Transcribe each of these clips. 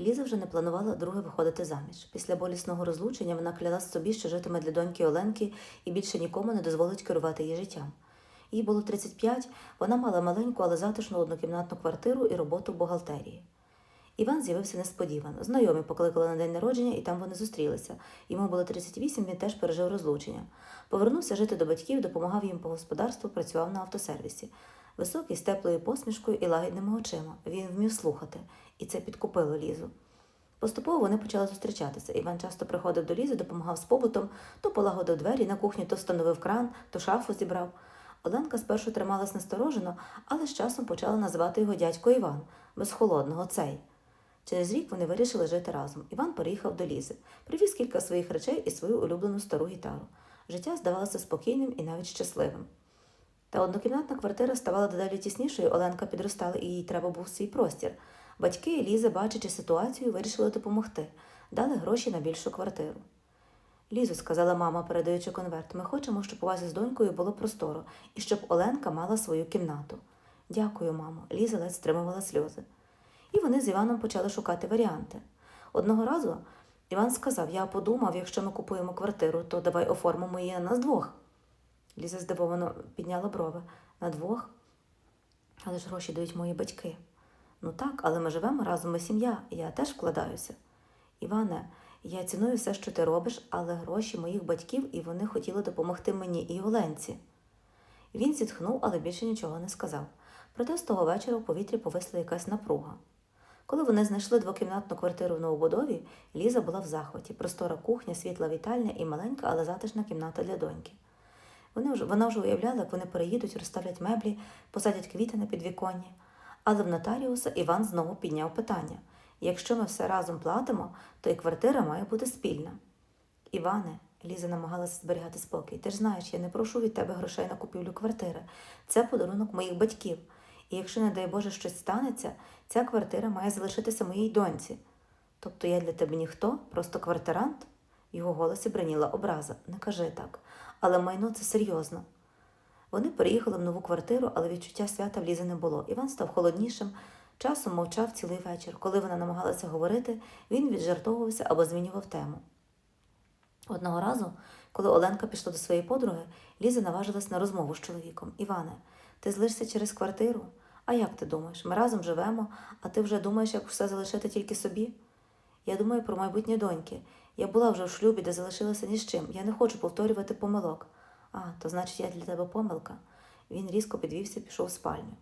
Ліза вже не планувала друге виходити заміж. Після болісного розлучення вона кляла собі, що житиме для доньки Оленки і більше нікому не дозволить керувати її життям. Їй було 35, вона мала маленьку, але затишну однокімнатну квартиру і роботу в бухгалтерії. Іван з'явився несподівано. Знайомі покликали на день народження, і там вони зустрілися. Йому було 38, він теж пережив розлучення. Повернувся жити до батьків, допомагав їм по господарству, працював на автосервісі. Високий, з теплою посмішкою і лагідними очима. Він вмів слухати, і це підкупило Лізу. Поступово вони почали зустрічатися. Іван часто приходив до Лізи, допомагав з побутом, то полагодив двері на кухні, то встановив кран, то шафу зібрав. Оленка спершу трималась насторожено, але з часом почала називати його дядько Іван, без холодного цей. Через рік вони вирішили жити разом. Іван переїхав до Лізи, привіз кілька своїх речей і свою улюблену стару гітару. Життя здавалося спокійним і навіть щасливим. Та однокімнатна квартира ставала дедалі тіснішою, Оленка підростала, і їй треба був свій простір. Батьки і Ліза, бачачи ситуацію, вирішили допомогти, дали гроші на більшу квартиру. Лізо, сказала мама, передаючи конверт, ми хочемо, щоб у вас із донькою було просторо і щоб Оленка мала свою кімнату. Дякую, мамо. Ліза ледь стримувала сльози. І вони з Іваном почали шукати варіанти. Одного разу Іван сказав: Я подумав, якщо ми купуємо квартиру, то давай оформимо її на двох. Ліза здивовано підняла брови. На двох? Але ж гроші дають мої батьки. Ну так, але ми живемо разом, ми сім'я, я теж вкладаюся. Іване, я ціную все, що ти робиш, але гроші моїх батьків, і вони хотіли допомогти мені і Оленці. Він зітхнув, але більше нічого не сказав. Проте з того вечора в повітрі повисла якась напруга. Коли вони знайшли двокімнатну квартиру в новобудові, Ліза була в захваті. Простора кухня, світла вітальня і маленька, але затишна кімната для доньки. Вони вже, вона вже уявляла, як вони переїдуть, розставлять меблі, посадять квіти на підвіконні. Але в нотаріуса Іван знову підняв питання: якщо ми все разом платимо, то і квартира має бути спільна. Іване, Ліза намагалася зберігати спокій. Ти ж знаєш, я не прошу від тебе грошей на купівлю квартири. Це подарунок моїх батьків. І якщо, не дай Боже, щось станеться, ця квартира має залишитися моїй доньці. Тобто я для тебе ніхто, просто квартирант? Його голосі браніла образа. Не кажи так. Але майно це серйозно. Вони переїхали в нову квартиру, але відчуття свята в Лізі не було. Іван став холоднішим, часом мовчав цілий вечір. Коли вона намагалася говорити, він віджартовувався або змінював тему. Одного разу, коли Оленка пішла до своєї подруги, Ліза наважилась на розмову з чоловіком. Іване, ти злишся через квартиру? А як ти думаєш? Ми разом живемо, а ти вже думаєш, як все залишити тільки собі? Я думаю про майбутнє доньки. Я була вже в шлюбі, де залишилася ні з чим. Я не хочу повторювати помилок. А, то значить, я для тебе помилка. Він різко підвівся і пішов в спальню.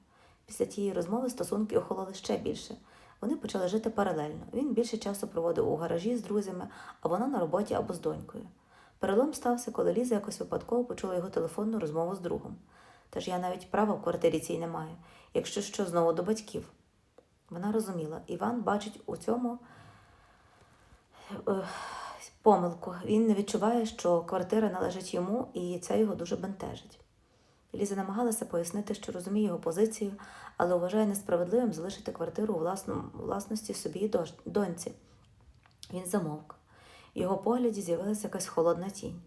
Після тієї розмови стосунки охололи ще більше. Вони почали жити паралельно. Він більше часу проводив у гаражі з друзями, а вона на роботі або з донькою. Перелом стався, коли Ліза якось випадково почула його телефонну розмову з другом. Тож я навіть права в квартирі цій не маю, якщо що знову до батьків. Вона розуміла, Іван бачить у цьому е, помилку. Він не відчуває, що квартира належить йому, і це його дуже бентежить. Ліза намагалася пояснити, що розуміє його позицію, але вважає несправедливим залишити квартиру у власності собі і доньці. Він замовк. В його погляді з'явилася якась холодна тінь.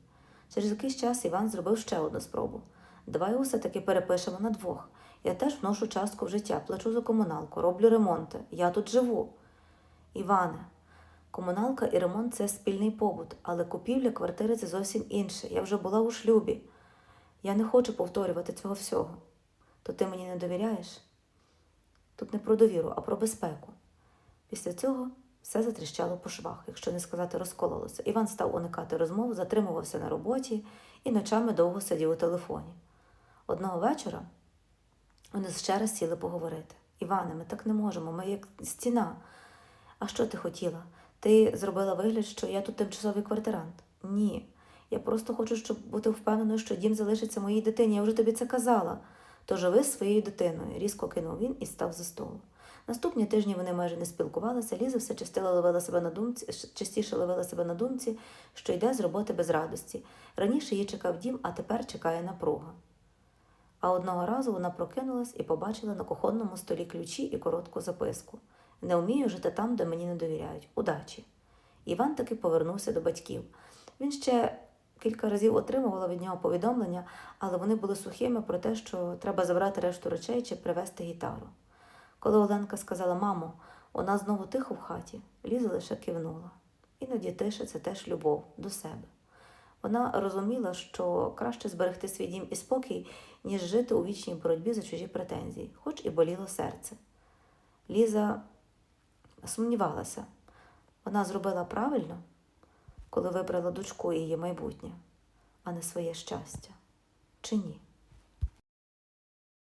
Через якийсь час Іван зробив ще одну спробу. Давай усе таки перепишемо на двох. Я теж вношу частку в життя, плачу за комуналку, роблю ремонти. Я тут живу. Іване, комуналка і ремонт це спільний побут, але купівля квартири це зовсім інше. Я вже була у шлюбі. Я не хочу повторювати цього всього. То ти мені не довіряєш? Тут не про довіру, а про безпеку. Після цього все затріщало по швах, якщо не сказати, розкололося. Іван став уникати розмов, затримувався на роботі і ночами довго сидів у телефоні. Одного вечора вони ще раз сіли поговорити. Іване, ми так не можемо, ми як стіна. А що ти хотіла? Ти зробила вигляд, що я тут тимчасовий квартирант? Ні. Я просто хочу, щоб бути впевненою, що дім залишиться моїй дитині. Я вже тобі це казала. То живи з своєю дитиною, різко кинув він і став за столу. Наступні тижні вони майже не спілкувалися. Ліза все частіше ловила себе на думці, частіше ловила себе на думці, що йде з роботи без радості. Раніше її чекав дім, а тепер чекає напруга. А одного разу вона прокинулась і побачила на кухонному столі ключі і коротку записку. Не вмію жити там, де мені не довіряють. Удачі. Іван таки повернувся до батьків. Він ще кілька разів отримувала від нього повідомлення, але вони були сухими про те, що треба забрати решту речей чи привезти гітару. Коли Оленка сказала, мамо, Вона знову тихо в хаті, Ліза лише кивнула. Іноді тиша це теж любов до себе. Вона розуміла, що краще зберегти свій дім і спокій, ніж жити у вічній боротьбі за чужі претензії, хоч і боліло серце. Ліза сумнівалася, вона зробила правильно, коли вибрала дочку її майбутнє, а не своє щастя. Чи ні?